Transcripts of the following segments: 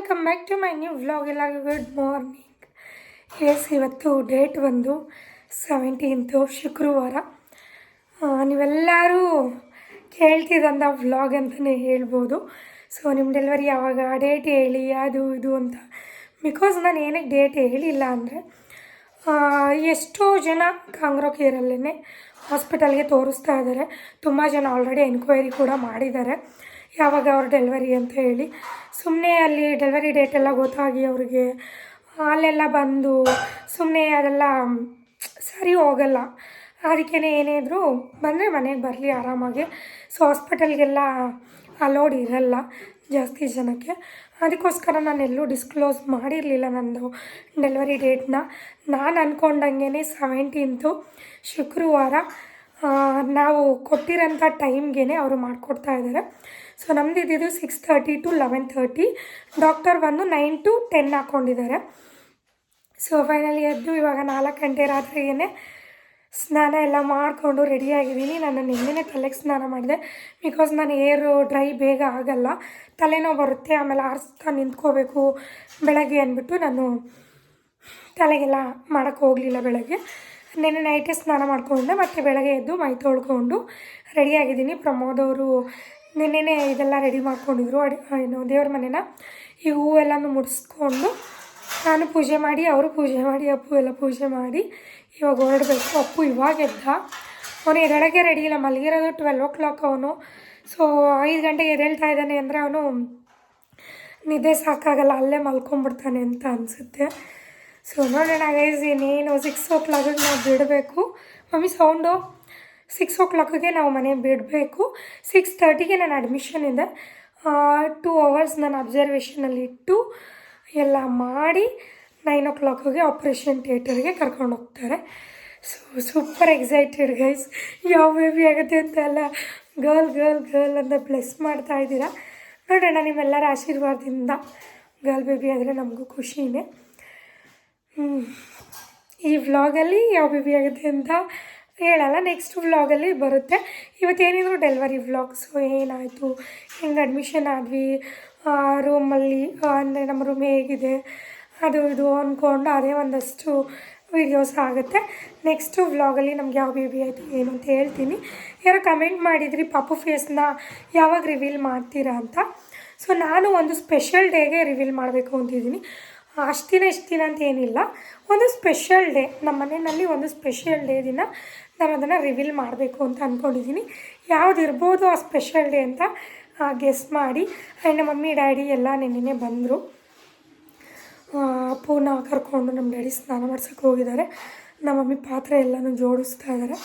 Welcome back to my new vlog ಎಲ್ಲರಿಗೂ good morning yes ಇವತ್ತು date ಬಂದು seventeenth ಶುಕ್ರವಾರ. ನೀವೆಲ್ಲರೂ ಕೇಳ್ತಿದ್ದಂಥ ವ್ಲಾಗ್ ಅಂತಲೇ ಹೇಳ್ಬೋದು. ಸೊ ನಿಮ್ಮ ಡೆಲಿವರಿ ಯಾವಾಗ ಡೇಟ್ ಹೇಳಿ, ಅದು, ಇದು ಅಂತ. ಬಿಕಾಸ್ ನಾನು ಏನಕ್ಕೆ ಡೇಟ್ ಹೇಳಿಲ್ಲ ಅಂದರೆ ಎಷ್ಟೋ ಜನ ಕಾಂಗ್ರೋ ಕೇರಲ್ಲೇ ಹಾಸ್ಪಿಟಲ್ಗೆ ತೋರಿಸ್ತಾ ಇದ್ದಾರೆ ತುಂಬ ಜನ ಆಲ್ರೆಡಿ ಎನ್ಕ್ವೈರಿ ಕೂಡ ಮಾಡಿದ್ದಾರೆ. ಯಾವಾಗ ಅವ್ರ ಡೆಲ್ವರಿ ಅಂತ ಹೇಳಿ. ಸುಮ್ಮನೆ ಅಲ್ಲಿ ಡೆಲ್ವರಿ ಡೇಟ್ ಎಲ್ಲ ಗೊತ್ತಾಗಿ ಅವ್ರಿಗೆ ಅಲ್ಲೆಲ್ಲ ಬಂದು ಸುಮ್ಮನೆ ಅದೆಲ್ಲ ಸರಿ ಹೋಗಲ್ಲ. ಅದಕ್ಕೇ ಏನೇ ಇದ್ದರೂ ಬಂದರೆ ಮನೆಗೆ ಬರಲಿ ಆರಾಮಾಗಿ. ಸೊ ಹಾಸ್ಪಿಟಲ್ಗೆಲ್ಲ ಅಲೋಡ್ ಇರಲ್ಲ ಜಾಸ್ತಿ ಜನಕ್ಕೆ. ಅದಕ್ಕೋಸ್ಕರ ನಾನು ಎಲ್ಲೂ ಡಿಸ್ಕ್ಲೋಸ್ ಮಾಡಿರಲಿಲ್ಲ ನಂದು ಡೆಲಿವರಿ ಡೇಟ್ನ ನಾನು ಅಂದ್ಕೊಂಡಂಗೆ ಸೆವೆಂಟೀನ್ತು ಶುಕ್ರವಾರ ನಾವು ಕೊಟ್ಟಿರೋಂಥ ಟೈಮ್ಗೆ ಅವರು ಮಾಡಿಕೊಡ್ತಾ ಇದ್ದಾರೆ. ಸೊ ನಮ್ದು ಇದ್ದಿದ್ದು six thirty to eleven thirty doctor ಬಂದು ನೈನ್ ಟು ಟೆನ್ ಹಾಕ್ಕೊಂಡಿದ್ದಾರೆ ಸೊ ಫೈನಲಿ ಎದ್ದು ಇವಾಗ ನಾಲ್ಕು ಗಂಟೆ ರಾತ್ರಿಗೇ ಸ್ನಾನ ಎಲ್ಲ ಮಾಡಿಕೊಂಡು ರೆಡಿಯಾಗಿದ್ದೀನಿ ನಾನು ನಿನ್ನೆನೇ ತಲೆಗೆ ಸ್ನಾನ ಮಾಡಿದೆ. ಬಿಕಾಸ್ ನಾನು ಏರು ಡ್ರೈ ಬೇಗ ಆಗಲ್ಲ. ತಲೆನೋವು ಬರುತ್ತೆ, ಆಮೇಲೆ ಆರಿಸ್ತಾ ನಿಂತ್ಕೋಬೇಕು ಬೆಳಗ್ಗೆ ಅಂದ್ಬಿಟ್ಟು ನಾನು ತಲೆಗೆಲ್ಲ ಮಾಡೋಕ್ಕೆ ಹೋಗಲಿಲ್ಲ ಬೆಳಗ್ಗೆ. ನೆನ್ನೆ ನೈಟೇ ಸ್ನಾನ ಮಾಡ್ಕೊಂಡೆ, ಮತ್ತು ಬೆಳಗ್ಗೆ ಎದ್ದು ಮೈ ತೊಳ್ಕೊಂಡು ರೆಡಿಯಾಗಿದ್ದೀನಿ ಪ್ರಮೋದ್ ಅವರು ನಿನ್ನೆನೇ ಇದೆಲ್ಲ ರೆಡಿ ಮಾಡ್ಕೊಂಡಿದ್ರು. ಅಡಿ ಏನು, ದೇವ್ರ ಮನೆನ. ಈ ಹೂವೆಲ್ಲನೂ ಮುಡಿಸ್ಕೊಂಡು ನಾನು ಪೂಜೆ ಮಾಡಿ, ಅವರು ಪೂಜೆ ಮಾಡಿ, ಅಪ್ಪು ಎಲ್ಲ ಪೂಜೆ ಮಾಡಿ. ಇವಾಗ ಹೊರಡಬೇಕು. ಅಪ್ಪು ಇವಾಗ ಎದ್ದ. ಅವನು ಎರಡಕ್ಕೆ ರೆಡಿ ಇಲ್ಲ. ಮಲಗಿರೋದು ಟ್ವೆಲ್ ಓ ಕ್ಲಾಕ್ ಅವನು. ಸೊ ಐದು ಗಂಟೆಗೆ ಎದ್ದೇಳ್ತಾ ಇದ್ದಾನೆ ಅಂದರೆ ಅವನು ನಿದ್ದೆ ಸಾಕಾಗಲ್ಲ. ಅಲ್ಲೇ ಮಲ್ಕೊಂಡ್ಬಿಡ್ತಾನೆ ಅಂತ ಅನಿಸುತ್ತೆ. ಸೊ ನೋಡೋಣ ಗೈಸ್ ಇನ್ನೇನು ಸಿಕ್ಸ್ ಓ ಕ್ಲಾಕಿಗೆ ನಾವು ಬಿಡಬೇಕು. ಮಮ್ಮಿ ಸೌಂಡು ಸಿಕ್ಸ್ ಓ ಕ್ಲಾಕಿಗೆ ನಾವು ಮನೆ ಬಿಡಬೇಕು. ಸಿಕ್ಸ್ ತರ್ಟಿಗೆ ನಾನು ಅಡ್ಮಿಷನ್ ಇದೆ ಟೂ ಅವರ್ಸ್ ನಾನು ಅಬ್ಸರ್ವೇಷನಲ್ಲಿ ಇಟ್ಟು ಎಲ್ಲ ಮಾಡಿ ನೈನ್ ಓ ಕ್ಲಾಕಿಗೆ ಆಪ್ರೇಷನ್ ಥಿಯೇಟರ್ಗೆ ಕರ್ಕೊಂಡು ಹೋಗ್ತಾರೆ. ಸೊ ಸೂಪರ್ ಎಕ್ಸೈಟೆಡ್ ಗೈಸ್ ಯಾವ ಬೇಬಿ ಆಗುತ್ತೆ ಅಂತ ಎಲ್ಲ ಗರ್ಲ್ ಗರ್ಲ್ ಗರ್ಲ್ ಅಂತ ಬ್ಲೆಸ್ ಮಾಡ್ತಾ ಇದ್ದೀರಾ? ನೋಡೋಣ ನಿಮ್ಮೆಲ್ಲರ ಆಶೀರ್ವಾದದಿಂದ ಗರ್ಲ್ ಬೇಬಿ ಆದರೆ ನಮಗೂ ಖುಷಿನೇ. ಈ ವ್ಲಾಗಲ್ಲಿ ಯಾವ ಬೇಬಿ ಆಗುತ್ತೆ ಅಂತ ಹೇಳಲ್ಲ ನೆಕ್ಸ್ಟ್ ವ್ಲಾಗಲ್ಲಿ ಬರುತ್ತೆ. ಇವತ್ತೇನಿದ್ರು ಡೆಲಿವರಿ ವ್ಲಾಗ್ಸು ಏನಾಯಿತು? ಹೆಂಗೆ ಅಡ್ಮಿಷನ್ ಆದ್ವಿ. ರೂಮಲ್ಲಿ ಅಂದರೆ ನಮ್ಮ ರೂಮ್ ಹೇಗಿದೆ? ಅದು ಇದು ಅಂದ್ಕೊಂಡು ಅದೇ ಒಂದಷ್ಟು ವೀಡಿಯೋಸ್ ಆಗುತ್ತೆ. ನೆಕ್ಸ್ಟು ವ್ಲಾಗಲ್ಲಿ ನಮ್ಗೆ ಯಾವ ಬೇಬಿ ಆಯಿತು, ಏನು ಅಂತ ಹೇಳ್ತೀನಿ. ಯಾರೋ ಕಮೆಂಟ್ ಮಾಡಿದ್ರಿ, ಪಾಪು ಫೇಸ್ನ ಯಾವಾಗ ರಿವೀಲ್ ಮಾಡ್ತೀರಾ ಅಂತ. ಸೊ ನಾನು ಒಂದು ಸ್ಪೆಷಲ್ ಡೇಗೆ ರಿವೀಲ್ ಮಾಡಬೇಕು ಅಂತಿದ್ದೀನಿ. ಅಷ್ಟು ದಿನ, ಇಷ್ಟು ದಿನ ಅಂತ ಏನಿಲ್ಲ. ಒಂದು ಸ್ಪೆಷಲ್ ಡೇ ನಮ್ಮ ಮನೆಯಲ್ಲಿ ಒಂದು ಸ್ಪೆಷಲ್ ಡೇ ದಿನ. ನಾನು ಅದನ್ನು ರಿವೀಲ್ ಮಾಡಬೇಕು ಅಂತ ಅಂದ್ಕೊಂಡಿದ್ದೀನಿ ಯಾವ್ದು ಇರ್ಬೋದು ಆ ಸ್ಪೆಷಲ್ ಡೇ ಅಂತ ಗೆಸ್ ಮಾಡಿ. ಆ್ಯಂಡ್ ಮಮ್ಮಿ, ಡ್ಯಾಡಿ ಎಲ್ಲ ನೆನ್ನೆನೇ ಬಂದರು. ಪೂನ ಕರ್ಕೊಂಡು ನಮ್ಮ ಡ್ಯಾಡಿ ಸ್ನಾನ ಮಾಡ್ಸೋಕ್ಕೆ ಹೋಗಿದ್ದಾರೆ. ನಮ್ಮ ಮಮ್ಮಿ ಪಾತ್ರೆ ಎಲ್ಲನೂ ಜೋಡಿಸ್ತಾ ಇದ್ದಾರೆ.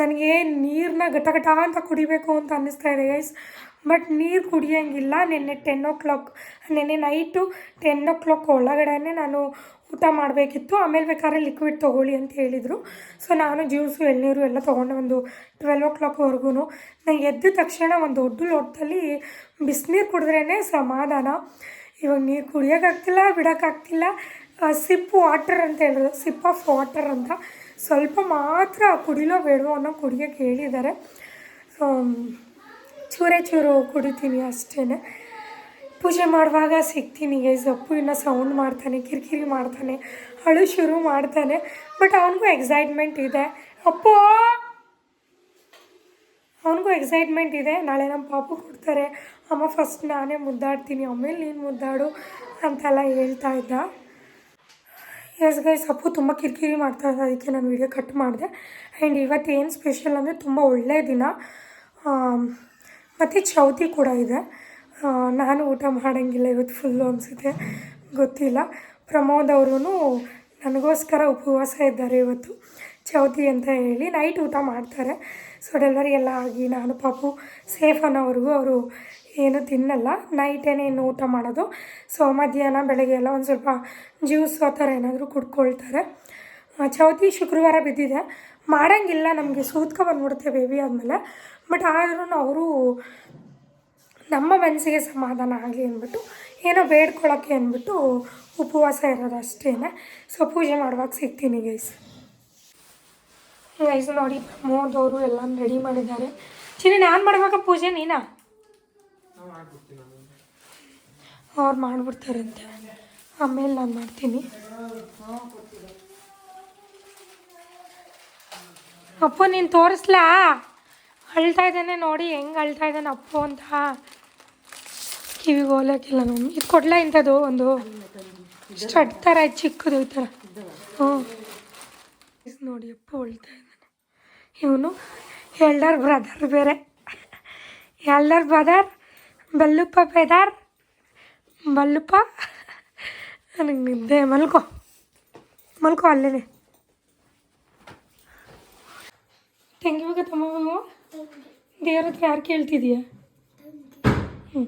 ನನಗೆ ನೀರನ್ನ ಘಟ ಘಟ ಅಂತ ಕುಡಿಬೇಕು ಅಂತ ಅನ್ನಿಸ್ತಾ ಇದೆ ಗೈಸ್ ಬಟ್ ನೀರು ಕುಡಿಯೋಂಗಿಲ್ಲ. ನಿನ್ನೆ ಟೆನ್ ಓ ಕ್ಲಾಕ್ ನಿನ್ನೆ ನೈಟು ಟೆನ್ ಓ ಕ್ಲಾಕ್ ಒಳಗಡೆ ನಾನು ಊಟ ಮಾಡಬೇಕಿತ್ತು. ಆಮೇಲೆ ಬೇಕಾದ್ರೆ ಲಿಕ್ವಿಡ್ ತೊಗೊಳ್ಳಿ ಅಂತ ಹೇಳಿದರು. ಸೊ ನಾನು ಜ್ಯೂಸು ಎಳ್ನೀರು ಎಲ್ಲ ತೊಗೊಂಡೆ ಒಂದು ಟ್ವೆಲ್ ಓ ಕ್ಲಾಕ್ವರೆಗೂ ನಾನು ಎದ್ದ ತಕ್ಷಣ ಒಂದು ದೊಡ್ಡ ಲೋಟದಲ್ಲಿ ಬಿಸಿನೀರು ಕುಡಿದ್ರೇ ಸಮಾಧಾನ. ಇವಾಗ ನೀರು ಕುಡಿಯೋಕ್ಕಾಗ್ತಿಲ್ಲ ಬಿಡೋಕ್ಕಾಗ್ತಿಲ್ಲ ಸಿಪ್ ವಾಟರ್ ಅಂತ ಹೇಳಿದ್ರು. ಸಿಪ್ ಆಫ್ ವಾಟರ್ ಅಂತ. ಸ್ವಲ್ಪ ಮಾತ್ರ ಕುಡಿಲೋ ಬೇಡವೋ ಅನ್ನೋ ಕುಡಿಯೋಕ್ಕೆ ಹೇಳಿದ್ದಾರೆ ಸೊ ಚೂರೇ ಚೂರು ಕುಡಿತೀನಿ ಅಷ್ಟೇ ಪೂಜೆ ಮಾಡುವಾಗ ಸಿಗ್ತೀನಿ ಗೈಸ್ ಅಪ್ಪು ಇನ್ನೂ ಸೌಂಡ್ ಮಾಡ್ತಾನೆ, ಕಿರಿಕಿರಿ ಮಾಡ್ತಾನೆ, ಅಳು ಶುರು ಮಾಡ್ತಾನೆ, ಬಟ್ ಅವನಿಗೂ ಎಕ್ಸೈಟ್ಮೆಂಟ್ ಇದೆ. ಅಪ್ಪು! ಅವನಿಗೂ ಎಕ್ಸೈಟ್ಮೆಂಟ್ ಇದೆ. ನಾಳೆ ನಮ್ಮ ಪಾಪು ಕೊಡ್ತಾರೆ. ಅಮ್ಮ ಫಸ್ಟ್ ನಾನೇ ಮುದ್ದಾಡ್ತೀನಿ. ಆಮೇಲೆ ನೀನು ಮುದ್ದಾಡು ಅಂತೆಲ್ಲ ಹೇಳ್ತಾ ಇದ್ದ. ಎಸ್ ಗೈಸ್ ಅಪ್ಪು ತುಂಬ ಕಿರಿಕಿರಿ ಮಾಡ್ತಾ ಇದ್ದ. ಅದಕ್ಕೆ ನಾನು ವೀಡಿಯೋ ಕಟ್ ಮಾಡಿದೆ. ಆ್ಯಂಡ್ ಇವತ್ತು ಏನು ಸ್ಪೆಷಲ್ ಅಂದರೆ ತುಂಬ ಒಳ್ಳೆಯ ದಿನ. ಮತ್ತು ಚೌತಿ ಕೂಡ ಇದೆ. ನಾನು ಊಟ ಮಾಡೋಂಗಿಲ್ಲ ಇವತ್ತು ಫುಲ್ಲು ಅನಿಸುತ್ತೆ. ಗೊತ್ತಿಲ್ಲ. ಪ್ರಮೋದ್ ಅವರು ನನಗೋಸ್ಕರ ಉಪವಾಸ ಇದ್ದಾರೆ ಇವತ್ತು. ಚೌತಿ ಅಂತ ಹೇಳಿ ನೈಟ್ ಊಟ ಮಾಡ್ತಾರೆ. ಸೊ ಡೆಲಿವರಿ ಎಲ್ಲ ಆಗಿ ನಾನು ಪಾಪು ಸೇಫ್ ಅನ್ನೋವರೆಗೂ ಅವರು ಏನು ತಿನ್ನಲ್ಲ. ಇನ್ನು ಊಟ ಮಾಡೋದು. ಸೊ ಮಧ್ಯಾಹ್ನ ಬೆಳಗ್ಗೆ ಎಲ್ಲ ಒಂದು ಸ್ವಲ್ಪ ಜ್ಯೂಸ್ ಆ ಥರ ಏನಾದರೂ ಕುಡ್ಕೊಳ್ತಾರೆ. ಚೌತಿ ಶುಕ್ರವಾರ ಬಿದ್ದಿದೆ. ಮಾಡೋಂಗಿಲ್ಲ ನಮಗೆ ಸೂತ್ಕ ಬಂದ್ಬಿಡುತ್ತೆ ಬೇಬಿ ಆದಮೇಲೆ. ಬಟ್ ಆದ್ರೂ ಅವರು ನಮ್ಮ ಮನಸ್ಸಿಗೆ ಸಮಾಧಾನ ಆಗಲಿ ಅಂದ್ಬಿಟ್ಟು, ಏನೋ ಬೇಡ್ಕೊಳ್ಳೋಕ್ಕೆ ಅಂದ್ಬಿಟ್ಟು ಉಪವಾಸ ಇರೋದು ಅಷ್ಟೇ ಸೊ, ಪೂಜೆ ಮಾಡುವಾಗ ಸಿಗ್ತೀನಿ ಗೈಸ್ ಗೈಸ್ ನೋಡಿ, ಪ್ರಮೋದವರು ಎಲ್ಲ ರೆಡಿ ಮಾಡಿದ್ದಾರೆ. ಚಿನ್ನ, ನಾನು ಮಾಡುವಾಗ ಪೂಜೆ ನೀನಾ? ಅವ್ರು ಮಾಡಿಬಿಡ್ತಾರಂತೆ. ಆಮೇಲೆ ನಾನು ಮಾಡ್ತೀನಿ. ಅಪ್ಪು, ನೀನು ತೋರಿಸ್ಲಾ? ಅಳ್ತಾ ಇದ್ದಾನೆ ನೋಡಿ, ಹೆಂಗೆ ಅಳ್ತಾ ಇದ್ದಾನೆ ಅಪ್ಪು ಅಂತ. ಕಿವಿಗೆ ಹೋಲಕ್ಕಿಲ್ಲ ನಾನು. ಇದು ಕೊಡ್ಲ ಇಂಥದ್ದು? ಒಂದು ಸ್ಟಡ್ ಥರ ಚಿಕ್ಕದು ಈ ಥರ. ಹ್ಞೂ. ನೋಡಿ, ಅಪ್ಪ ಅಳ್ತಾ ಇದ್ದಾನೆ. ಇವನು ಎಲ್ಡರ್ ಬ್ರದರ್ ಬೇರೆ. ಎಲ್ಡರ್ ಬ್ರದರ್, ಬಲ್ಲುಪ್ಪ ಬೇದಾರ್, ಬಲ್ಲುಪ್ಪ. ನನಗೆ ನಿದ್ದೆ ಮಲ್ಕೋ. ಮಲ್ಕೋ ಅಲ್ಲೇ ತೆಂಗಿವಾಗ ತಮ್ಮ ದೇವ್ರ ಹತ್ರ ಯಾರು ಕೇಳ್ತಿದೀಯ ಹ್ಞೂ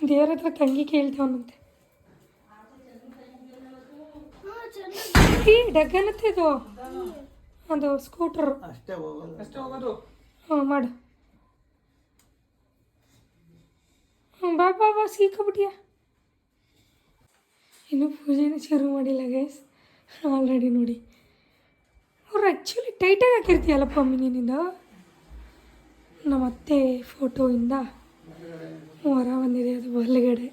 ದೇವ್ರ ಹತ್ರ ತಂಗಿ ಕೇಳ್ತಾವನಂತೆ ಡಗ್ಗನತ್ತೆ ಇದು. ಅದು ಸ್ಕೂಟರ್. ಅಷ್ಟೇ ಹೋಗಲ್ಲ ಅಷ್ಟೇ ಹೋಗೋದು. ಹ್ಞೂ ಮಾಡು. ಹ್ಞೂ ಬಾ ಬಾ ಬಾ ಸೀಕಬಿಟ್ಟಿಯ ಇನ್ನೂ ಪೂಜೆನೂ ಶುರು ಮಾಡಿಲ್ಲ ಗೈಸ್ ಆಲ್ರೆಡಿ ನೋಡಿ. ಅವ್ರು ಆ್ಯಕ್ಚುಲಿ ಟೈಟಾಗಿ ಹಾಕಿರ್ತೀಯಲ್ಲಪ್ಪ ಮೀನಿನಿಂದ ನೀನಿಂದ ನಮ್ಮ ಅತ್ತೆ ಫೋಟೋಯಿಂದ ಹೊರ ಬಂದಿದೆ ಅದು ಬಲಗಡೆ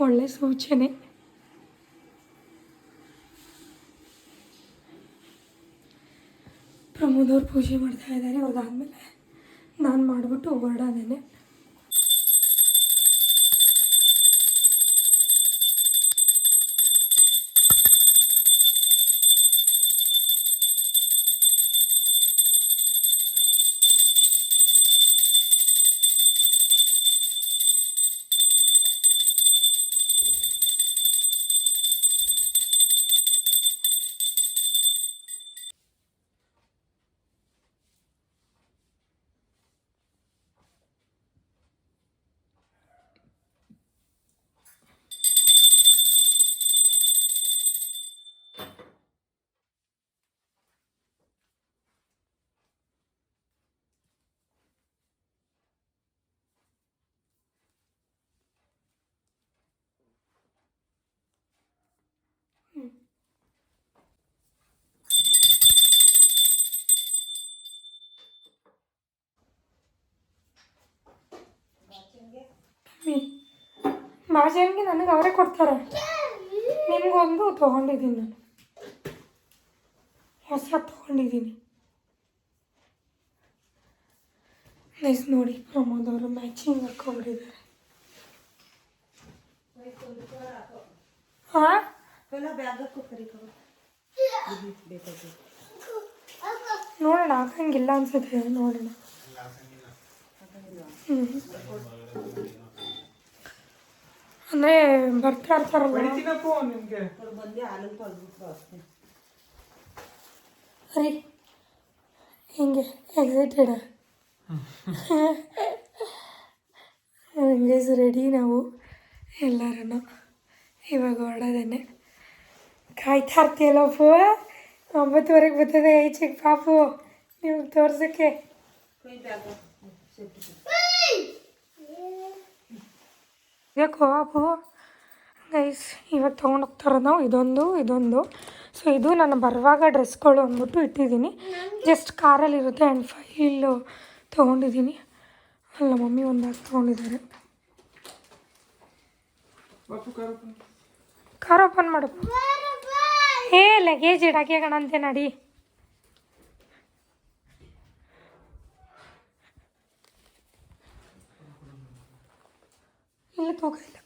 ಒಳ್ಳೆ ಸೂಚನೆ. ಪ್ರಮೋದವ್ರು ಪೂಜೆ ಮಾಡ್ತಾ ಇದ್ದಾರೆ. ಅವ್ರದ್ದಾದ್ಮೇಲೆ ನಾನು ಮಾಡಿಬಿಟ್ಟು ಹೊರಡೋದೇನೆ. ಮಾಜನ್ಗೆ ನನಗೆ ಅವರೇ ಕೊಡ್ತಾರೆ. ನಿಮಗೊಂದು ತೊಗೊಂಡಿದ್ದೀನಿ ನಾನು. ಹೊಸ ತೊಗೊಂಡಿದ್ದೀನಿ. ನೈಸ್ ನೋಡಿ ಪ್ರಮೋದ್ ಅವರು ಮ್ಯಾಚಿಂಗ್ ಹಾಕೊಂಡಿದ್ದಾರೆ ಹಾಂ ನೋಡೋಣ ಹಾಕಂಗಿಲ್ಲ ಅನ್ಸುತ್ತೆ ನೋಡೋಣ. ಹ್ಞೂ ಅಂದರೆ ಬರ್ತಾ ಇರ್ತಾರಲ್ಲ. ಅರಿ ಹಿಂಗೆ? ಎಕ್ಸೈಟೆಡ್ ಗೈಸ್ ರೆಡಿ ನಾವು ಎಲ್ಲರೂ ಇವಾಗ ಹೊರಡೋದೇನೆ ಕಾಯ್ತಾ ಇರ್ತೀಯಲ್ಲಪ್ಪು ಒಂಬತ್ತುವರೆಗೆ ಬರ್ತದೆ ಈಚೆಗೆ ಪಾಪು. ನಿಮಗೆ ತೋರ್ಸೋಕ್ಕೆ. ಯಾಕೋ ಅಪ್ಪು ಗೈಸ್ ಇವಾಗ ತೊಗೊಂಡು ಹೋಗ್ತಾರ ನಾವು? ಇದೊಂದು ಇದೊಂದು. ಸೊ ಇದು ನಾನು ಬರುವಾಗ ಡ್ರೆಸ್ಗಳು ಅಂದ್ಬಿಟ್ಟು ಇಟ್ಟಿದ್ದೀನಿ. ಜಸ್ಟ್ ಕಾರಲ್ಲಿ ಇರುತ್ತೆ ಆ್ಯಂಡ್ ಫೈಲು ತೊಗೊಂಡಿದ್ದೀನಿ. ಅಲ್ಲ ಮಮ್ಮಿ ಒಂದು ಬ್ಯಾಗ್ ತೊಗೊಂಡಿದ್ದಾರೆ ಕಾರು ಓಪನ್ ಮಾಡು. ಏ ಲಗೇಜ್ ಇಡಕ್ಕೆ ಕಣಂತೆ ನಡಿ. ತೂಕ ಇಲ್ಲ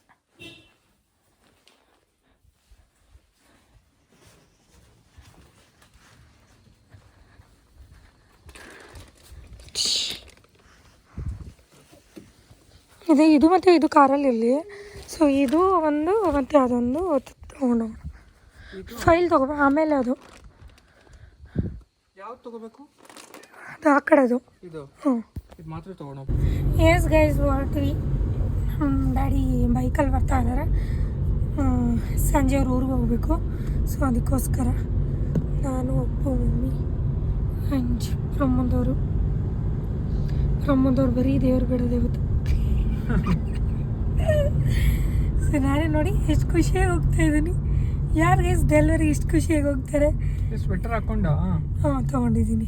ಇದೆ ಇದು ಮತ್ತು ಇದು ಕಾರಲ್ಲಿ ಇರಲಿ. ಸೊ ಇದು ಒಂದು ಮತ್ತು ಅದೊಂದು ತೊಗೊಂಡೋಗೋಣ. ಫೈಲ್ ತಗೋ ಆಮೇಲೆ ಅದು. ಯಾವ್ದು ತಗೋಬೇಕು? ಅದು ಆ ಕಡೆದು. ಇದು? ಹ್ಞೂ ಇದು ಮಾತ್ರ ತಗೊಳೋ ಎಸ್ ಗೈಸ್ ವಾಟ್ ಡ್ಯಾಡಿ ಬೈಕಲ್ಲಿ ಬರ್ತಾ ಇದ್ದಾರೆ. ಸಂಜೆ ಅವ್ರ ಊರಿಗೆ ಹೋಗಬೇಕು. ಸೊ ಅದಕ್ಕೋಸ್ಕರ ನಾನು ಅಪ್ಪ ಮಮ್ಮಿ ಅಂಜ್ ಪ್ರಮೋದವರು ಪ್ರಮೋದವ್ರು ಬರೀ ದೇವ್ರು ಬೇಡ ಇವತ್ತು ಸೊ ನಾನೇ ನೋಡಿ ಎಷ್ಟು ಖುಷಿಯಾಗಿ ಹೋಗ್ತಾ ಇದ್ದೀನಿ. ಯಾರು ಗೈಸ್ ಡೆಲಿವರಿ ಎಷ್ಟು ಖುಷಿಯಾಗಿ ಹೋಗ್ತಾರೆ? ಸ್ವೆಟರ್ ಹಾಕೊಂಡ? ಹಾಂ ತೊಗೊಂಡಿದ್ದೀನಿ.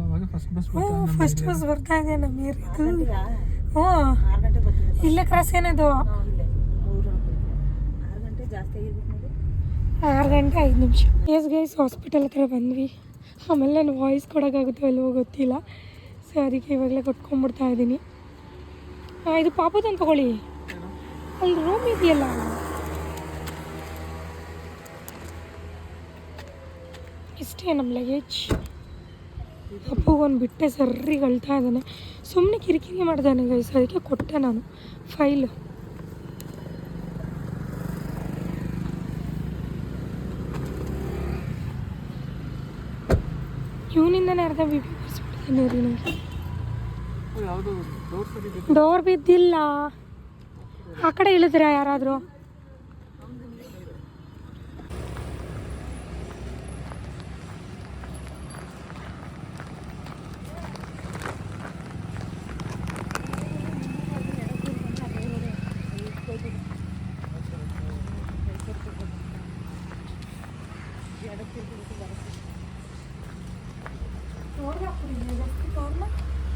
ಅವಾಗ ಫಸ್ಟ್ ಬಸ್ ಹ್ಞೂ ಫಸ್ಟ್ ಬಸ್ ಬರ್ತಾ ಇದೆ ನಮ್ಮ ಏರಿಯಾದು ಹ್ಞೂ ಇಲ್ಲೇ ಕ್ರಾಸ್ ಏನದು? ಆರು ಗಂಟೆ ಜಾಸ್ತಿ ಆಗಿರ್ಬೇಕು ನೋಡಿ. ಆರು ಗಂಟೆ ಐದು ನಿಮಿಷ. ಎಸ್ ಗೈಸ್ ಹಾಸ್ಪಿಟಲ್ ಹತ್ರ ಬಂದ್ವಿ. ಆಮೇಲೆ ನಾನು ವಾಯ್ಸ್ ಕೊಡೋಕ್ಕಾಗುತ್ತೋ ಅಲ್ವೋ ಗೊತ್ತಿಲ್ಲ. ಸೊ ಅದಕ್ಕೆ ಇವಾಗಲೇ ಕೊಟ್ಕೊಂಡ್ಬಿಡ್ತಾ ಇದ್ದೀನಿ. ಇದು ಪಾಪದೊಂದು ತಗೊಳ್ಳಿ. ಅಲ್ಲಿ ರೂಮ್ ಇದೆಯಲ್ಲ. ಇಷ್ಟೇ ನಮ್ಮ ಲಗೇಜ್ ಅಪ್ಪಗೊಂದು ಬಿಟ್ಟೆ ಸರ್ರಿಗೆ ಅಳ್ತಾ ಇದ್ದಾನೆ. ಸುಮ್ಮನೆ ಕಿರಿಕಿರಿ ಮಾಡ್ದಾನೆ ಗೈಸ್ ಅದಕ್ಕೆ ಕೊಟ್ಟೆ ನಾನು. ಫೈಲು ಇವನಿಂದನೇ ಅರ್ಧ ಬಿ ಪಿ ಬರ್ಸ್ಬಿಡ್ತೀನಿ ರೀ ನನಗೆ ಯಾವುದು ಡೋರ್ ಸರಿ ಡೋರ್ ಬಿದ್ದಿಲ್ಲ ಆ ಕಡೆ ಇಳಿದ್ರ ಯಾರಾದರೂ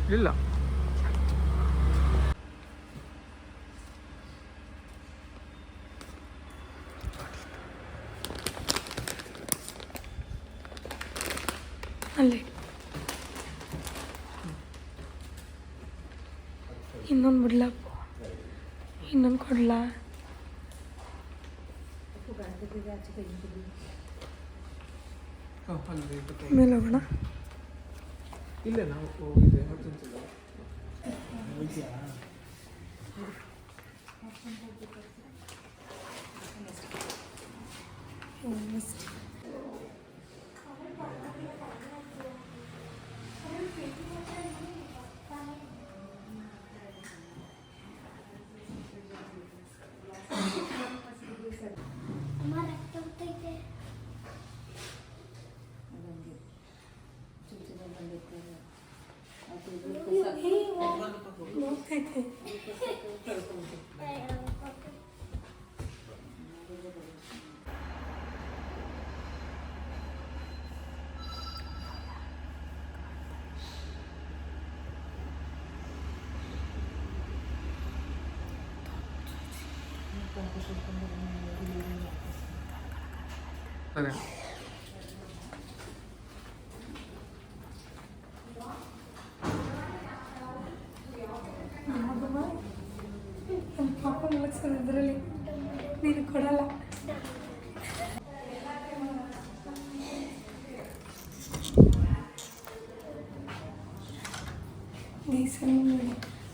ಇಲ್ಲ ಅಲ್ಲೇ. ಇನ್ನೊಂದು ಬಿಡ್ಲಪ್ಪ. ಇನ್ನೊಂದು ಕೊಡ್ಲಾ. ಮೇಲೆ ಹೋಗೋಣ. ಇಲ್ಲ ನಾವು 对。ಇದರಲ್ಲಿ. ನೀನು ಕೊಡಲ್ಲ.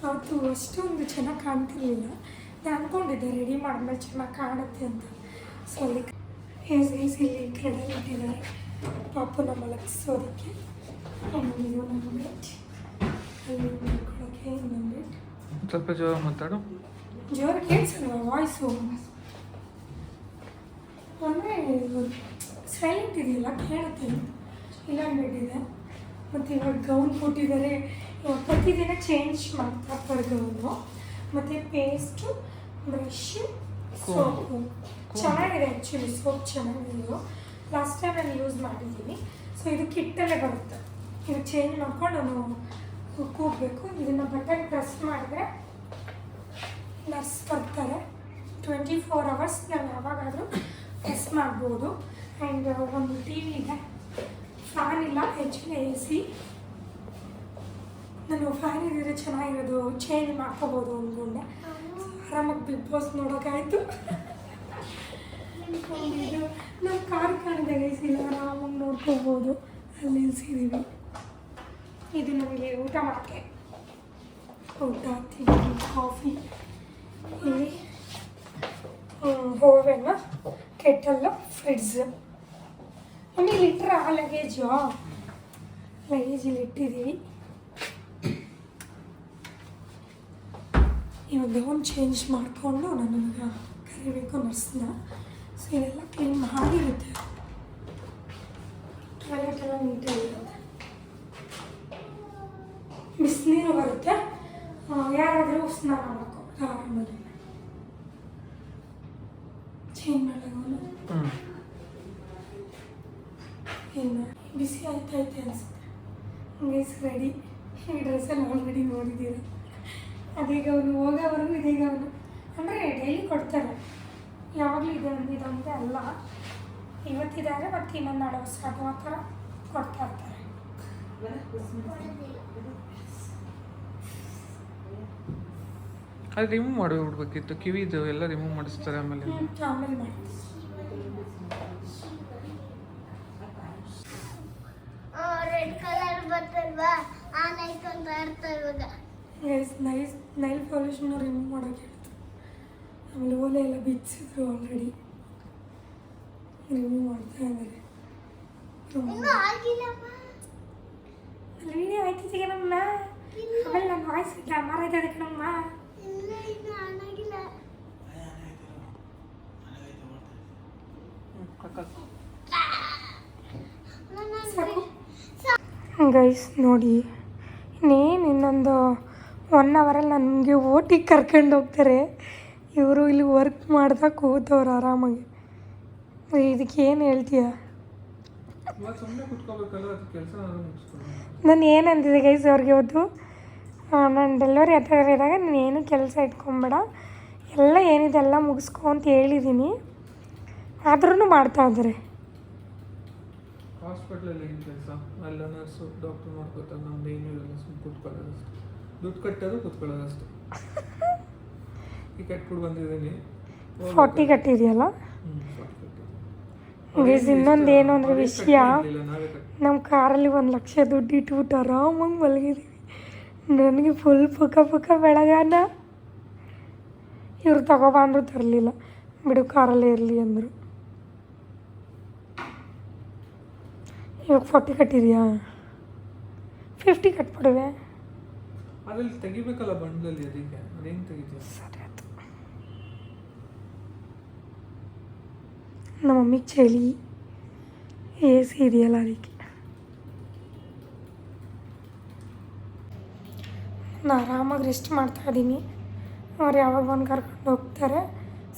ಅವತ್ತು ಅಷ್ಟೊಂದು ಚೆನ್ನಾಗಿ ಕಾಣ್ತಿರ್ಲಿಲ್ಲ. ನಾನು ಅಂದ್ಕೊಂಡಿದ್ದೆ ರೆಡಿ ಮಾಡಿದ್ಮೇಲೆ ಚೆನ್ನಾಗಿ ಕಾಣುತ್ತೆ ಅಂತ. ಸೊ ಅಲ್ಲಿ ಹೇಸ್ ಗೈಸ್ ಇಲ್ಲಿ ಇಟ್ಟಿದ್ದಾರೆ ಇದು ನಮ್ಮ ಮಲ್ಕೊಳ್ಳೋಕ್ಕೆ ಇನ್ನೊಂದು ಸ್ವಲ್ಪ ಜೋರಾಗಿ ಮಾತಾಡು. ಜೋರ ಕೇಳಿಸಲ್ವ ವಾಯ್ಸು ಅಂದರೆ ಸೈಲೆಂಟ್ ಇದೆಯಲ್ಲ ಕೇಳುತ್ತೆ. ಇಲ್ಲ ಬೆಡ್ ಇದೆ ಮತ್ತು ಇವಾಗ ಗೌನ್ ಕೊಟ್ಟಿದ್ದಾರೆ. ಪ್ರತಿದಿನ ಚೇಂಜ್ ಮಾಡ್ತಾ ಇರ್ತಾರೆ ಗೌನು ಮತ್ತು ಪೇಸ್ಟು ಬ್ರಷ್ ಸೋಪು ಚೆನ್ನಾಗಿದೆ ಆ್ಯಕ್ಚುಲಿ ಸೋಪ್ ಚೆನ್ನಾಗಿದೆ ಲಾಸ್ಟ್ ಟೈಮ್ ನಾನು ಯೂಸ್ ಮಾಡಿದ್ದೀನಿ. ಸೊ ಇದು ಕಿಟ್ಟಲ್ಲೇ ಬರುತ್ತೆ. ಇದು ಚೇಂಜ್ ಮಾಡ್ಕೊಂಡು ನಾನು ಕೂಗಬೇಕು. ಇದನ್ನು ಬಟನ್ ಪ್ರೆಸ್ ಮಾಡಿದ್ರೆ ನರ್ಸ್ ಬರ್ತಾರೆ ಟ್ವೆಂಟಿ ಫೋರ್ ಅವರ್ಸ್ ನಾವು ಯಾವಾಗಾದರೂ ಟೆಸ್ಟ್ ಮಾಡ್ಬೋದು. ಆ್ಯಂಡ್ ಒಂದು ಟಿ ವಿ ಇದೆ. ಫ್ಯಾನ್ ಇಲ್ಲ ಆ್ಯಕ್ಚುಲಿ ಎ ಸಿ ನಾನು ಫ್ಯಾನ್ ಇದ್ದರೆ ಚೆನ್ನಾಗಿರೋದು ಚೇಂಜ್ ಮಾಡ್ಕೋಬೋದು ಅಂದ್ಕೊಂಡೆ. ಆರಾಮಾಗಿ ಬಿಗ್ ಬಾಸ್ ನೋಡೋಕ್ಕಾಯ್ತು ಇದು ನಮ್ಮ ಕಾರ್ ಕಾಣಿದೆ ಗೈಸ್ ಆರಾಮಾಗಿ ನೋಡ್ಕೋಬೋದು. ಅಲ್ಲಿ ನಿಲ್ಸಿದ್ದೀವಿ ಇದು ನಮಗೆ ಊಟ ಮಾಡೋಕ್ಕೆ. ಊಟ ತಿಂಡಿ ಕಾಫಿ ಇಲ್ಲಿ ಓವೆನ್ ಕೆಟಲ್ಲು ಫ್ರಿಡ್ಜ್ ಆಮೇಲೆ ಇಟ್ಟರೆ ಆ ಲಗೇಜು ಲಗೇಜ್ ಇಲ್ಲಿ ಇಟ್ಟಿದ್ದೀವಿ ಇವಾಗ ಗೌನ್ ಚೇಂಜ್ ಮಾಡಿಕೊಂಡು ನಾನು ಇವಾಗ ಕರಿಬೇಕು ನರ್ಸ್ನ. ಸೊ ಇದೆಲ್ಲ ಕ್ಲೀನ್ ಮಾಡಿರುತ್ತೆ. ಟಾಯ್ಲೆಟ್ ಎಲ್ಲ ನೀಟಾಗಿರುತ್ತೆ ಬಿಸಿನೀರು ಬರುತ್ತೆ. ಯಾರಾದರೂ ಸ್ನಾನ ಮಾಡ್ಕೊಂಡು ಆರಾಮಾಗಿ ಚೇಂಜ್ ಮಾಡೋದು ಹ್ಞೂ ಇನ್ನು ಬಿಸಿ ನೋಡಿದ್ದೀರ? ಅದೀಗ ಅವನು ಹೋಗೋವರೆಗೂ ಇದೀಗ ಅವನು? ಅಂದರೆ ಡೈಲಿ ಕೊಡ್ತಾರೆ. ಯಾವಾಗಲೂ ಇದೆ ಇದೊಂದು ಅಲ್ಲ. ಇವತ್ತಿದ್ದಾರೆ ಮತ್ತು ಇನ್ನೊಂದು ನಾಳೆ ಹೊಸ ಅದು ಆ ಥರ ಕೊಡ್ತಾ ಇರ್ತಾರೆ. ಅದು ರಿಮೂವ್ ಮಾಡಿಬಿಡ್ಬೇಕಿತ್ತು. ಕಿವಿದು ಎಲ್ಲ ರಿಮೂವ್ ಮಾಡಿಸ್ತಾರೆ ಆಮೇಲೆ. ಆಮೇಲೆ ರೆಡ್ ಕಲರ್ ಬರ್ತಲ್ವಾ ಆ ನೈಟ್ ಅಂತ ಇರ್ತಾ ಇವಾಗ ನೈಸ್ ನೈಸ್ ನೈಲ್ ಪಾಲಿಶ್ನ ರಿಮೂವ್ ಮಾಡೋಕೆ ಹೇಳ್ತು ಆಮೇಲೆ ಓಲೆ ಎಲ್ಲ ಬಿಚ್ಚಿದ್ರು ಆಲ್ರೆಡಿ ರಿಮೂವ್ ಮಾಡ್ತಾ ಇದ್ದಾರೆ. ಇನ್ನೂ ಆಗಿಲ್ಲಮ್ಮ. ವಿಡಿಯೋ ಆಯ್ತಿದ್ದೀಗ ನಮ್ಮ ಆಮೇಲೆ ನನ್ನ ವಾಯ್ಸ್ ಇಲ್ಲ ಮಾರಾಯ್ತದೆ ಕಣಮ್ಮ. ಇಲ್ಲ ಇನ್ನೂ ಆಗಿಲ್ಲ. ಸಾಕು. ಗೈಸ್ ನೋಡಿ. ಇನ್ನೇನು ಇನ್ನೊಂದು ಒನ್ ಅವರಲ್ಲಿ ನನಗೆ ಓಟಿಗೆ ಕರ್ಕೊಂಡು ಹೋಗ್ತಾರೆ. ಇವರು ಇಲ್ಲಿ ವರ್ಕ್ ಮಾಡ್ತಾ ಕೂತವ್ರು ಆರಾಮಾಗಿ. ಇದಕ್ಕೆ ಏನು ಹೇಳ್ತೀಯ? ನಾನು ಏನು ಅಂದಿದ್ದೆ ಗೈಸ್ ಅವ್ರಿಗೆ ಇವತ್ತು? ನಾನು ಡೆಲಿವರಿ ಹತ್ರ ಇದ್ದಾಗ ನಾನು ಏನು ಕೆಲಸ ಇಟ್ಕೊಂಬೇಡ. ಎಲ್ಲ ಏನಿದೆ ಎಲ್ಲ ಮುಗಿಸ್ಕೊ ಅಂತ ಹೇಳಿದ್ದೀನಿ ಆದ್ರೂ ಮಾಡ್ತಾ ಇದ್ದಾರೆ. ಹಾಸ್ಪಿಟ್ಲಲ್ಲಿ ಏನು ಕೆಲಸ? ಅಲ್ಲ ನರ್ಸು ಡಾಕ್ಟರ್ ನೋಡ್ಕೊತಾರೆ ನಮ್ದು ಏನೂ ಇರಲ್ಲ ಸುಮ್ಮನೆ ಕೂತ್ಕೊಳ್ಳೋದು ಅಷ್ಟೇ ದುಡ್ಡು ಕಟ್ಟೋದು ಕೂತ್ಕೊಳ್ಳೋದು ಈ ಕೂಡ ಬಂದಿದ್ದೀನಿ. ಫಾರ್ಟಿ ಕಟ್ಟಿದೆಯಲ್ಲ? ಇನ್ನೊಂದು ಏನು ಅಂದರೆ ವಿಷಯ. ನಮ್ಮ ಕಾರಲ್ಲಿ ಒಂದು ಲಕ್ಷ ದುಡ್ಡು ಇಟ್ಬಿಟ್ಟು ಆರಾಮಾಗಿ ಮಲಗಿದ್ದೀವಿ ನನಗೆ ಫುಲ್ ಪುಕ್ಕ ಪುಕ್ಕ ಬೆಳಗಾನ. ಇವ್ರು ತಗೊಬಂದ್ರು ತರಲಿಲ್ಲ. ಬಿಡು ಕಾರಲ್ಲೇ ಇರಲಿ ಅಂದರು. ಇವಾಗ ಫಾರ್ಟಿ ಕಟ್ಟಿದೆಯಾ? ಫಿಫ್ಟಿ ಕಟ್ಬಿಡುವೆ. ಅದ್ರಲ್ಲಿ ತೆಗಿಬೇಕಲ್ಲ ಬಂಡ್ಲಲ್ಲಿ ಅದಕ್ಕೆ ಅದೇನು ತೆಗಿತೀವಿ ಸರಿ ಆಯ್ತು. ನಮ್ಮ ಮಮ್ಮಿಗೆ ಚಳಿ ಎ ಸಿ ಇದೆಯಲ್ಲ ಅದಕ್ಕೆ. ನಾನು ಆರಾಮಾಗಿ ರೆಸ್ಟ್ ಮಾಡ್ತಾ ಇದ್ದೀನಿ. ಅವ್ರು ಯಾವಾಗ ಬಂದು ಕರ್ಕೊಂಡು ಹೋಗ್ತಾರೆ.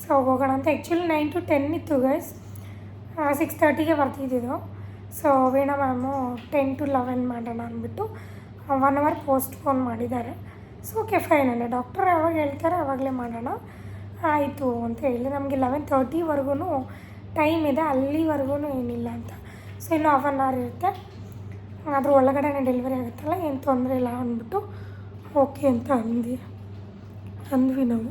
ಸೊ ಹೋಗೋಣ ಅಂತ. ಆ್ಯಕ್ಚುಲಿ ನೈನ್ ಟು ಟೆನ್ ಇತ್ತು ಗೈಸ್ ಸಿಕ್ಸ್ ತರ್ಟಿಗೆ ಬರ್ತಿದ್ದಿದ್ದು so Veena ma'am ten to eleven ಮಾಡೋಣ ಅಂದ್ಬಿಟ್ಟು ಒನ್ ಅವರ್ ಪೋಸ್ಟ್ಪೋನ್ ಮಾಡಿದ್ದಾರೆ. ಸೊ ಓಕೆ ಫೈನ್ ಅಂದರೆ ಡಾಕ್ಟರ್ ಯಾವಾಗ ಹೇಳ್ತಾರೆ ಆವಾಗಲೇ ಮಾಡೋಣ. ಆಯಿತು ಅಂತ ಹೇಳಿ, ನಮಗೆ ಲೆವೆನ್ ತರ್ಟಿವರೆಗೂ ಟೈಮ್ ಇದೆ, ಅಲ್ಲಿವರೆಗೂ ಏನಿಲ್ಲ ಅಂತ. ಸೊ ಇನ್ನು ಹಾಫ್ ಆನ್ ಅವರ್ ಇರುತ್ತೆ. ಆದರೂ ಒಳಗಡೆನೇ ಡೆಲಿವರಿ ಆಗುತ್ತಲ್ಲ, ಏನು ತೊಂದರೆ ಇಲ್ಲ ಅಂದ್ಬಿಟ್ಟು ಓಕೆ ಅಂತ ಅಂದಿ ಅಂದ್ವಿ ನಾವು.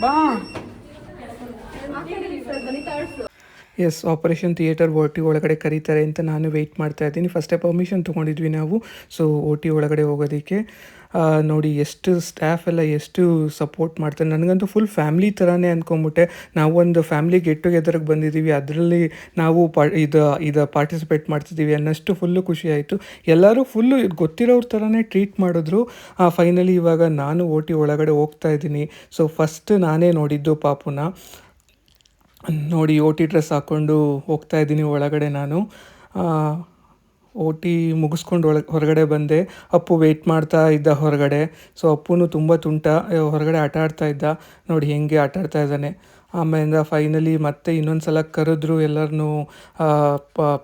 ಬಾ. Yes operation theatre O T ಒಳಗಡೆ ಕರೀತಾರೆ ಅಂತ ನಾನು ವೆಯ್ಟ್ ಮಾಡ್ತಾ ಇದ್ದೀನಿ. ಫಸ್ಟೇ ಪರ್ಮಿಷನ್ ತೊಗೊಂಡಿದ್ವಿ ನಾವು. ಸೊ ಓ ಟಿ ಒಳಗಡೆ ಹೋಗೋದಕ್ಕೆ ನೋಡಿ ಎಷ್ಟು ಸ್ಟಾಫ್ ಎಲ್ಲ ಎಷ್ಟು ಸಪೋರ್ಟ್ ಮಾಡ್ತಾರೆ. ನನಗಂತೂ ಫುಲ್ ಫ್ಯಾಮ್ಲಿ ಥರನೇ ಅಂದ್ಕೊಂಬಿಟ್ಟೆ ನಾವು ಒಂದು ಫ್ಯಾಮ್ಲಿ ಗೆಟ್ ಟುಗೆದರ್ಗೆ ಬಂದಿದ್ದೀವಿ. ಅದರಲ್ಲಿ ನಾವು ಪಾ, ಇದು ಇದು ಪಾರ್ಟಿಸಿಪೇಟ್ ಮಾಡ್ತಿದ್ದೀವಿ ಅನ್ನೋಷ್ಟು ಫುಲ್ಲು ಖುಷಿ ಆಯಿತು. ಎಲ್ಲರೂ ಫುಲ್ಲು ಗೊತ್ತಿರೋರ ಥರನೇ ಟ್ರೀಟ್ ಮಾಡಿದ್ರು. ಫೈನಲಿ ಇವಾಗ ನಾನು ಓ ಟಿ ಒಳಗಡೆ ಹೋಗ್ತಾ ಇದ್ದೀನಿ. ಸೊ ಫಸ್ಟ್ ನಾನೇ ನೋಡಿದ್ದು ಪಾಪುನ. ನೋಡಿ, ಓ ಟಿ ಡ್ರೆಸ್ ಹಾಕ್ಕೊಂಡು ಹೋಗ್ತಾ ಇದ್ದೀನಿ ಒಳಗಡೆ ನಾನು. ಓ ಟಿ ಮುಗಿಸ್ಕೊಂಡು ಒಳ ಹೊರಗಡೆ ಬಂದೆ. ಅಪ್ಪು ವೆಯ್ಟ್ ಮಾಡ್ತಾ ಇದ್ದ ಹೊರಗಡೆ. ಸೊ ಅಪ್ಪುನು ತುಂಬ ತುಂಟ ಹೊರಗಡೆ ಆಟ ಆಡ್ತಾ ಇದ್ದ. ನೋಡಿ, ಹೆಂಗೆ ಆಟ ಆಡ್ತಾ ಇದ್ದಾನೆ. ಆಮೇಲಿಂದ ಫೈನಲಿ ಮತ್ತೆ ಇನ್ನೊಂದು ಸಲ ಕರೆದ್ರು ಎಲ್ಲರನ್ನೂ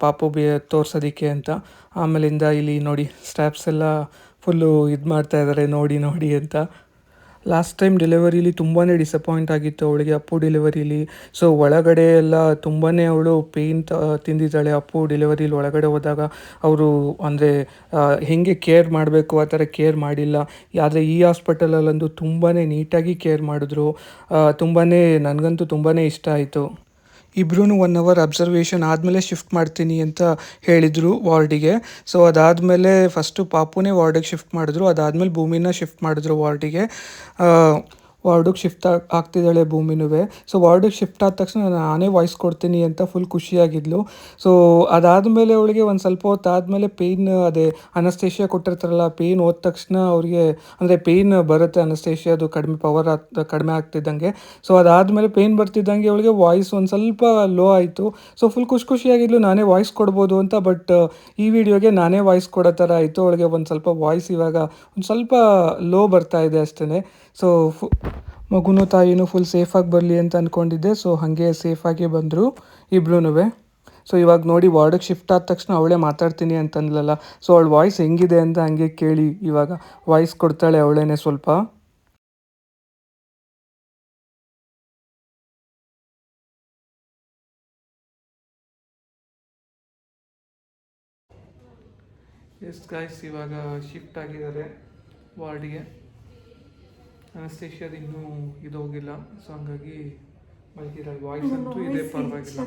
ಪಾಪು ಬಿ, ತೋರ್ಸೋದಕ್ಕೆ ಅಂತ. ಆಮೇಲಿಂದ ಇಲ್ಲಿ ನೋಡಿ ಸ್ಟ್ಯಾಪ್ಸ್ ಎಲ್ಲ ಫುಲ್ಲು ಇದು ಮಾಡ್ತಾ ಇದ್ದಾರೆ ನೋಡಿ ನೋಡಿ ಅಂತ. ಲಾಸ್ಟ್ ಟೈಮ್ ಡೆಲಿವರಿಲಿ ತುಂಬಾ ಡಿಸಪಾಯಿಂಟ್ ಆಗಿತ್ತು ಅವಳಿಗೆ ಅಪ್ಪು ಡೆಲಿವರಿಲಿ ಸೊ ಒಳಗಡೆ ಎಲ್ಲ ತುಂಬಾ ಅವಳು ಪೇಯ್ನ್ ತಿಂದಿದ್ದಾಳೆ ಅಪ್ಪು ಡೆಲಿವರಿಲಿ ಒಳಗಡೆ ಹೋದಾಗ. ಅವರು ಅಂದರೆ ಹೆಂಗೆ ಕೇರ್ ಮಾಡಬೇಕು, ಆ ಥರ ಕೇರ್ ಮಾಡಿಲ್ಲ. ಆದರೆ ಈ ಹಾಸ್ಪಿಟಲಲ್ಲಂತೂ ತುಂಬಾ ನೀಟಾಗಿ ಕೇರ್ ಮಾಡಿದ್ರು. ತುಂಬಾ ನನಗಂತೂ ತುಂಬಾ ಇಷ್ಟ ಆಯಿತು. ಇಬ್ಬರೂ ಒನ್ ಅವರ್ ಅಬ್ಸರ್ವೇಷನ್ ಆದಮೇಲೆ ಶಿಫ್ಟ್ ಮಾಡ್ತೀನಿ ಅಂತ ಹೇಳಿದರು ವಾರ್ಡಿಗೆ. ಸೊ ಅದಾದಮೇಲೆ ಫಸ್ಟು ಪಾಪುನೇ ವಾರ್ಡಿಗೆ ಶಿಫ್ಟ್ ಮಾಡಿದ್ರು. ಅದಾದಮೇಲೆ ಭೂಮಿನ ಶಿಫ್ಟ್ ಮಾಡಿದ್ರು ವಾರ್ಡಿಗೆ. ವಾರ್ಡಿಗೆ ಶಿಫ್ಟ್ ಆಗ್ತಿದ್ದಾಳೆ ಭೂಮಿನೂ ಸೊ ವಾರ್ಡಿಗೆ ಶಿಫ್ಟ್ ಆದ ತಕ್ಷಣ ನಾನೇ ವಾಯ್ಸ್ ಕೊಡ್ತೀನಿ ಅಂತ ಫುಲ್ ಖುಷಿಯಾಗಿದ್ಲು. ಸೊ ಅದಾದಮೇಲೆ ಅವಳಿಗೆ ಒಂದು ಸ್ವಲ್ಪ ಹೊತ್ತು ಆದಮೇಲೆ ಪೇಯ್ನ್ ಅದೇ ಅನಸ್ತೇಷಿಯಾ ಕೊಟ್ಟಿರ್ತಾರಲ್ಲ, ಪೇಯ್ನ್ ಹೋದ ತಕ್ಷಣ ಅವರಿಗೆ ಅಂದರೆ ಪೇಯ್ನ್ ಬರುತ್ತೆ ಅನಸ್ತೇಷಿಯಾದು ಕಡಿಮೆ ಪವರ್ ಆಗ್ ಕಡಿಮೆ ಆಗ್ತಿದ್ದಂಗೆ. ಸೊ ಅದಾದಮೇಲೆ ಪೇಯ್ನ್ ಬರ್ತಿದ್ದಂಗೆ ಅವಳಿಗೆ ವಾಯ್ಸ್ ಒಂದು ಸ್ವಲ್ಪ ಲೋ ಆಯಿತು. ಸೊ ಫುಲ್ ಖುಷಿ ಖುಷಿಯಾಗಿದ್ಲು, ನಾನೇ ವಾಯ್ಸ್ ಕೊಡ್ಬೋದು ಅಂತ, ಬಟ್ ಈ ವಿಡಿಯೋಗೆ ನಾನೇ ವಾಯ್ಸ್ ಕೊಡೋ ಥರ ಆಯಿತು. ಅವಳಿಗೆ ಒಂದು ಸ್ವಲ್ಪ ವಾಯ್ಸ್ ಇವಾಗ ಒಂದು ಸ್ವಲ್ಪ ಲೋ ಬರ್ತಾ ಇದೆ ಅಷ್ಟೇ ಸೊ ಫು ಮಗುನೂ ತಾಯಿನೂ ಫುಲ್ ಸೇಫಾಗಿ ಬರಲಿ ಅಂತ ಅಂದ್ಕೊಂಡಿದ್ದೆ ಸೊ ಹಾಗೆ ಸೇಫಾಗಿ ಬಂದರು ಇಬ್ರೂ ಸೊ ಇವಾಗ ನೋಡಿ ವಾರ್ಡಿಗೆ ಶಿಫ್ಟ್ ಆದ ತಕ್ಷಣ ಅವಳೇ ಮಾತಾಡ್ತೀನಿ ಅಂತಂದ್ಲಲ್ಲ ಸೊ ಅವಳ ವಾಯ್ಸ್ ಹೆಂಗಿದೆ ಅಂತ ಹಂಗೆ ಕೇಳಿ ಇವಾಗ. ವಾಯ್ಸ್ ಕೊಡ್ತಾಳೆ ಅವಳೇನೆ ಸ್ವಲ್ಪ. ಎಸ್ ಗಾಯ್ಸ್ ಇವಾಗ ಶಿಫ್ಟ್ ಆಗಿದ್ದಾರೆ ವಾರ್ಡಿಗೆ. ಅನಸ್ತೇಷಿಯದು ಇನ್ನೂ ಇದು ಹೋಗಿಲ್ಲ. ಸೊ ಹಂಗಾಗಿ ಮಲಗಿರೋ ವಾಯ್ಸ್ ಅಂತೂ ಇದೆ ಪರವಾಗಿಲ್ಲ.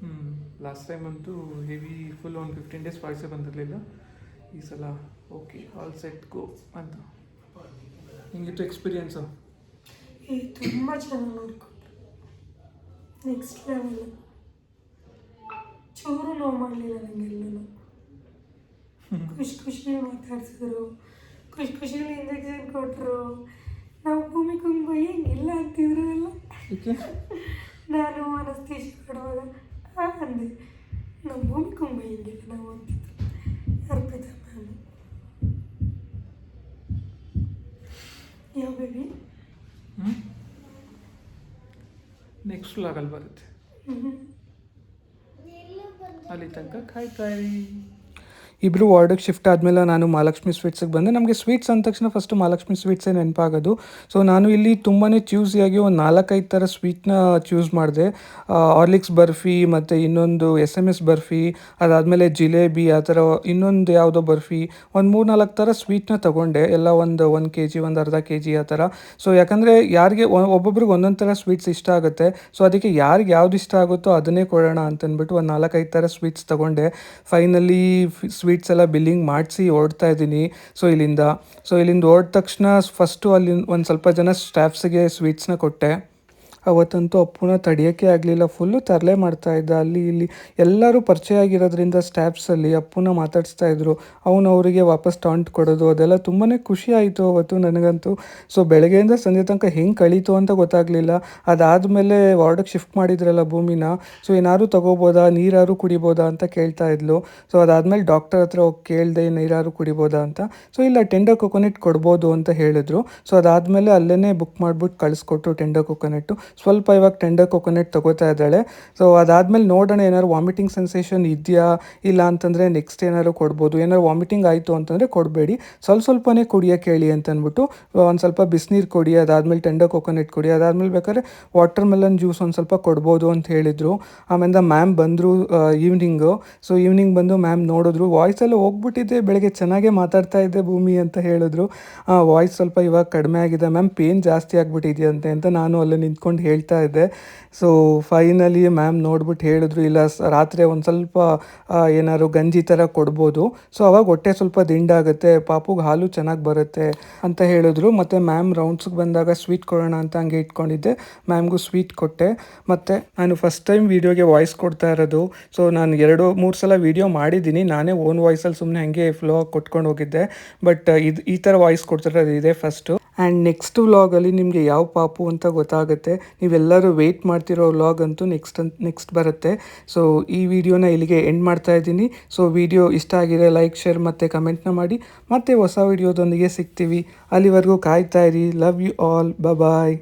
ಹ್ಞೂ ಲಾಸ್ಟ್ ಟೈಮ್ ಅಂತೂ ಹೆವಿ ಫುಲ್ ಒಂದು ಫಿಫ್ಟೀನ್ ಡೇಸ್ ವಾಯ್ಸೇ ಬಂದಿರಲಿಲ್ಲ. ಈ ಸಲ ಓಕೆ ಆಲ್ ಸೆಟ್ ಗೋ ಅಂತ. ಹಿಂಗಿತ್ತು ಎಕ್ಸ್ಪೀರಿಯನ್ಸು ತುಂಬ ಚೆನ್ನಾಗಿ ನೋಡ್ಕೊಂಡ್ರು ನೆಕ್ಸ್ಟ್ ಲೆವೆಲ್ ಚೂರು ನೋವು ಮಾಡಲಿಲ್ಲ ನನಗೆಲ್ಲೂ ಖುಷಿ ಖುಷಿಯಲ್ಲಿ ಮಾತಾಡ್ಸಿದ್ರು. ಖುಷಿ ಖುಷಿಯಲ್ಲಿ ಇಂಜೆಕ್ಷನ್ ಕೊಟ್ಟರು ನಾವು ಭೂಮಿ ಕುಂಬ ಹೆಂಗಿಲ್ಲ ಅಂತಿದ್ರು ಎಲ್ಲ ಏಕೆ ನಾನು ಅನಸ್ತೀಶ್ ಕೊಡುವಾಗ ಅಂದೆ ನಮ್ಮ ಭೂಮಿ ಕುಂಬ ಹೆಂಗಿಲ್ಲ ನಾವು ಅಂತಿದ್ದು. ಅರ್ಪಿತ ಮ್ಯಾಮ್ ಯಾವ ಬೇಬಿ ನೆಕ್ಸ್ಟ್ ವ್ಲಾಗಲ್ಲಿ ಬರುತ್ತೆ. ಅಲ್ಲಿ ತನಕ ಕಾಯ್ತಾ ಇರಿ. ಇಬ್ಬರು ವಾರ್ಡಿಗೆ ಶಿಫ್ಟ್ ಆದಮೇಲೆ ನಾನು ಮಹಾಲಕ್ಷ್ಮಿ ಸ್ವೀಟ್ಸಿಗೆ ಬಂದೆ. ನಮಗೆ ಸ್ವೀಟ್ಸ್ ಅಂದ ತಕ್ಷಣ ಫಸ್ಟು ಮಹಾಲಕ್ಷ್ಮಿ ಸ್ವೀಟ್ಸೇ ನೆನಪಾಗೋದು. ಸೊ ನಾನು ಇಲ್ಲಿ ತುಂಬಾ ಚೂಸಿಯಾಗಿ ಒಂದು ನಾಲ್ಕೈದು ಥರ ಸ್ವೀಟ್ನ ಚೂಸ್ ಮಾಡಿದೆ. ಆರ್ಲಿಕ್ಸ್ ಬರ್ಫಿ ಮತ್ತು ಇನ್ನೊಂದು ಎಸ್ ಎಂ ಎಸ್ ಬರ್ಫಿ, ಅದಾದಮೇಲೆ ಜಿಲೇಬಿ, ಆ ಥರ ಇನ್ನೊಂದು ಯಾವುದೋ ಬರ್ಫಿ, ಒಂದು ಮೂರು ನಾಲ್ಕು ಥರ ಸ್ವೀಟ್ನ ತೊಗೊಂಡೆ. ಎಲ್ಲ ಒಂದು ಒಂದು ಕೆ ಜಿ ಒಂದು ಅರ್ಧ ಕೆ ಜಿ ಆ ಥರ. ಸೊ ಯಾಕಂದರೆ ಯಾರಿಗೆ ಒಬ್ಬೊಬ್ರಿಗೆ ಒಂದೊಂದು ಥರ ಸ್ವೀಟ್ಸ್ ಇಷ್ಟ ಆಗುತ್ತೆ. ಸೊ ಅದಕ್ಕೆ ಯಾರಿಗೆ ಯಾವ್ದು ಇಷ್ಟ ಆಗುತ್ತೋ ಅದನ್ನೇ ಕೊಡೋಣ ಅಂತಂದ್ಬಿಟ್ಟು ಒಂದು ನಾಲ್ಕೈದು ಥರ ಸ್ವೀಟ್ಸ್ ತೊಗೊಂಡೆ. ಫೈನಲಿ ಸ್ವೀಟ್ಸ್ ಎಲ್ಲ ಬಿಲ್ಲಿಂಗ್ ಮಾಡಿಸಿ ಓಡ್ತಾ ಇದ್ದೀನಿ. ಸೊ ಇಲ್ಲಿಂದ ಸೊ ಇಲ್ಲಿಂದ ಓಡಿದ ತಕ್ಷಣ ಫಸ್ಟು ಅಲ್ಲಿ ಒಂದು ಸ್ವಲ್ಪ ಜನ ಸ್ಟಾಫ್ಸಿಗೆ ಸ್ವೀಟ್ಸ್ನ ಕೊಟ್ಟೆ. ಅವತ್ತಂತೂ ಅಪ್ಪುನ ತಡೆಯೋಕ್ಕೆ ಆಗಲಿಲ್ಲ. ಫುಲ್ಲು ತರಲೆ ಮಾಡ್ತಾ ಇದ್ದ. ಅಲ್ಲಿ ಇಲ್ಲಿ ಎಲ್ಲರೂ ಪರಿಚಯ ಆಗಿರೋದ್ರಿಂದ ಸ್ಟ್ಯಾಪ್ಸಲ್ಲಿ ಅಪ್ಪುನ ಮಾತಾಡಿಸ್ತಾ ಇದ್ರು. ಅವನು ಅವರಿಗೆ ವಾಪಸ್ ಟಾಂಟ್ ಕೊಡೋದು, ಅದೆಲ್ಲ ತುಂಬಾ ಖುಷಿ ಆಯಿತು ಅವತ್ತು ನನಗಂತೂ. ಸೊ ಬೆಳಗ್ಗೆಯಿಂದ ಸಂಜೆ ತನಕ ಹೆಂಗೆ ಕಳೀತು ಅಂತ ಗೊತ್ತಾಗಲಿಲ್ಲ. ಅದಾದಮೇಲೆ ವಾರ್ಡಕ್ಕೆ ಶಿಫ್ಟ್ ಮಾಡಿದ್ರಲ್ಲ ಭೂಮಿನ. ಸೊ ಏನಾದ್ರು ತಗೋಬೋದಾ? ನೀರಾರು ಕುಡಿಬೋದಾ ಅಂತ ಕೇಳ್ತಾ ಇದ್ಲು. ಸೊ ಅದಾದಮೇಲೆ ಡಾಕ್ಟರ್ ಹತ್ರ ಹೋಗಿ ಕೇಳಿದೆ ನೀರಾರು ಕುಡಿಬೋದಾ ಅಂತ. ಸೊ ಇಲ್ಲ ಟೆಂಡರ್ ಕೊಕೊನೆಟ್ ಕೊಡ್ಬೋದು ಅಂತ ಹೇಳಿದ್ರು. ಸೊ ಅದಾದಮೇಲೆ ಅಲ್ಲೇ ಬುಕ್ ಮಾಡಿಬಿಟ್ಟು ಕಳಿಸ್ಕೊಟ್ರು ಟೆಂಡರ್ ಕೊಕೊನೆಟ್ಟು ಸ್ವಲ್ಪ ಇವಾಗ ಟೆಂಡರ್ ಕೊಕೊನೆಟ್ ತಗೋತಾ ಇದ್ದಾಳೆ. ಸೊ ಅದಾದಮೇಲೆ ನೋಡೋಣ ಏನಾದ್ರು ವಾಮಿಟಿಂಗ್ ಸೆನ್ಸೇಷನ್ ಇದೆಯಾ? ಇಲ್ಲ ಅಂತಂದರೆ ನೆಕ್ಸ್ಟ್ ಏನಾದ್ರು ಕೊಡ್ಬೋದು. ಏನಾದ್ರು ವಾಮಿಟಿಂಗ್ ಆಯಿತು ಅಂತಂದರೆ ಕೊಡಬೇಡಿ. ಸ್ವಲ್ಪ ಸ್ವಲ್ಪನೇ ಕುಡಿಯೋಕೆ ಹೇಳಿ ಅಂತಂದ್ಬಿಟ್ಟು, ಒಂದು ಸ್ವಲ್ಪ ಬಿಸಿನೀರು ಕೊಡಿ, ಅದಾದಮೇಲೆ ಟೆಂಡರ್ ಕೊಕೊನೆಟ್ ಕೊಡಿ, ಅದಾದಮೇಲೆ ಬೇಕಾದ್ರೆ ವಾಟರ್ ಮೆಲನ್ ಜ್ಯೂಸ್ ಒಂದು ಸ್ವಲ್ಪ ಕೊಡ್ಬೋದು ಅಂತ ಹೇಳಿದರು. ಆಮೇಲೆ ಮ್ಯಾಮ್ ಬಂದರು ಈವ್ನಿಂಗು ಸೊ ಈವ್ನಿಂಗ್ ಬಂದು ಮ್ಯಾಮ್ ನೋಡಿದ್ರು. ವಾಯ್ಸಲ್ಲಿ ಹೋಗ್ಬಿಟ್ಟಿದ್ದೆ ಹೋಗ್ಬಿಟ್ಟಿದೆ ಬೆಳಗ್ಗೆ ಚೆನ್ನಾಗೆ ಮಾತಾಡ್ತಾ ಇದ್ದೆ ಭೂಮಿ ಅಂತ ಹೇಳಿದ್ರು. ವಾಯ್ಸ್ ಸ್ವಲ್ಪ ಇವಾಗ ಕಡಿಮೆ ಆಗಿದೆ. ಮ್ಯಾಮ್ ಪೇನ್ ಜಾಸ್ತಿ ಆಗಿಬಿಟ್ಟಿದೆಯಂತೆ ಅಂತ ನಾನು ಅಲ್ಲೇ ನಿಂತ್ಕೊಂಡು ಹೇಳ್ತಾ ಇದ್ದೆ ಸೊ ಫೈನಲಿ ಮ್ಯಾಮ್ ನೋಡ್ಬಿಟ್ಟು ಹೇಳಿದ್ರು, ಇಲ್ಲ ರಾತ್ರಿ ಒಂದು ಸ್ವಲ್ಪ ಏನಾದ್ರು ಗಂಜಿ ಥರ ಕೊಡ್ಬೋದು. ಸೊ ಅವಾಗ ಹೊಟ್ಟೆ ಸ್ವಲ್ಪ ದಿಂಡಾಗುತ್ತೆ ಪಾಪುಗೆ ಹಾಲು ಚೆನ್ನಾಗಿ ಬರುತ್ತೆ ಅಂತ ಹೇಳಿದ್ರು. ಮತ್ತು ಮ್ಯಾಮ್ ರೌಂಡ್ಸ್ಗೆ ಬಂದಾಗ ಸ್ವೀಟ್ ಕೊಡೋಣ ಅಂತ ಹಂಗೆ ಇಟ್ಕೊಂಡಿದ್ದೆ. ಮ್ಯಾಮ್ಗೂ ಸ್ವೀಟ್ ಕೊಟ್ಟೆ. ಮತ್ತು ನಾನು ಫಸ್ಟ್ ಟೈಮ್ ವೀಡಿಯೋಗೆ ವಾಯ್ಸ್ ಕೊಡ್ತಾ ಇರೋದು. ಸೊ ನಾನು ಎರಡು, ಮೂರು ಸಲ ವೀಡಿಯೋ ಮಾಡಿದ್ದೀನಿ. ನಾನೇ ಓನ್ ವಾಯ್ಸಲ್ಲಿ ಸುಮ್ಮನೆ ಹಂಗೆ ಫ್ಲೋ ಕೊಟ್ಕೊಂಡು ಹೋಗಿದ್ದೆ. ಬಟ್ ಇದು, ಈ ಥರ ವಾಯ್ಸ್ ಕೊಡ್ತಿರೋದು ಇದೆ ಫಸ್ಟು ಆ್ಯಂಡ್ ನೆಕ್ಸ್ಟ್ ವ್ಲಾಗಲ್ಲಿ ನಿಮಗೆ ಯಾವ ಪಾಪು ಅಂತ ಗೊತ್ತಾಗುತ್ತೆ. ನೀವೆಲ್ಲರೂ ವೆಯ್ಟ್ ಮಾಡ್ತಿರೋ ವ್ಲಾಗ್ ಅಂತೂ ನೆಕ್ಸ್ಟ್ ಅಂತ ನೆಕ್ಸ್ಟ್ ಬರುತ್ತೆ. ಸೊ ಈ ವಿಡಿಯೋನ ಇಲ್ಲಿಗೆ ಎಂಡ್ ಮಾಡ್ತಾ ಇದ್ದೀನಿ. ಸೊ ವಿಡಿಯೋ ಇಷ್ಟ ಆಗಿದೆ ಲೈಕ್ ಶೇರ್ ಮತ್ತು ಕಮೆಂಟ್ನ ಮಾಡಿ. ಮತ್ತೆ ಹೊಸ ವಿಡಿಯೋದೊಂದಿಗೆ ಸಿಗ್ತೀವಿ. ಅಲ್ಲಿವರೆಗೂ ಕಾಯ್ತಾ ಇರಿ. Love you all bye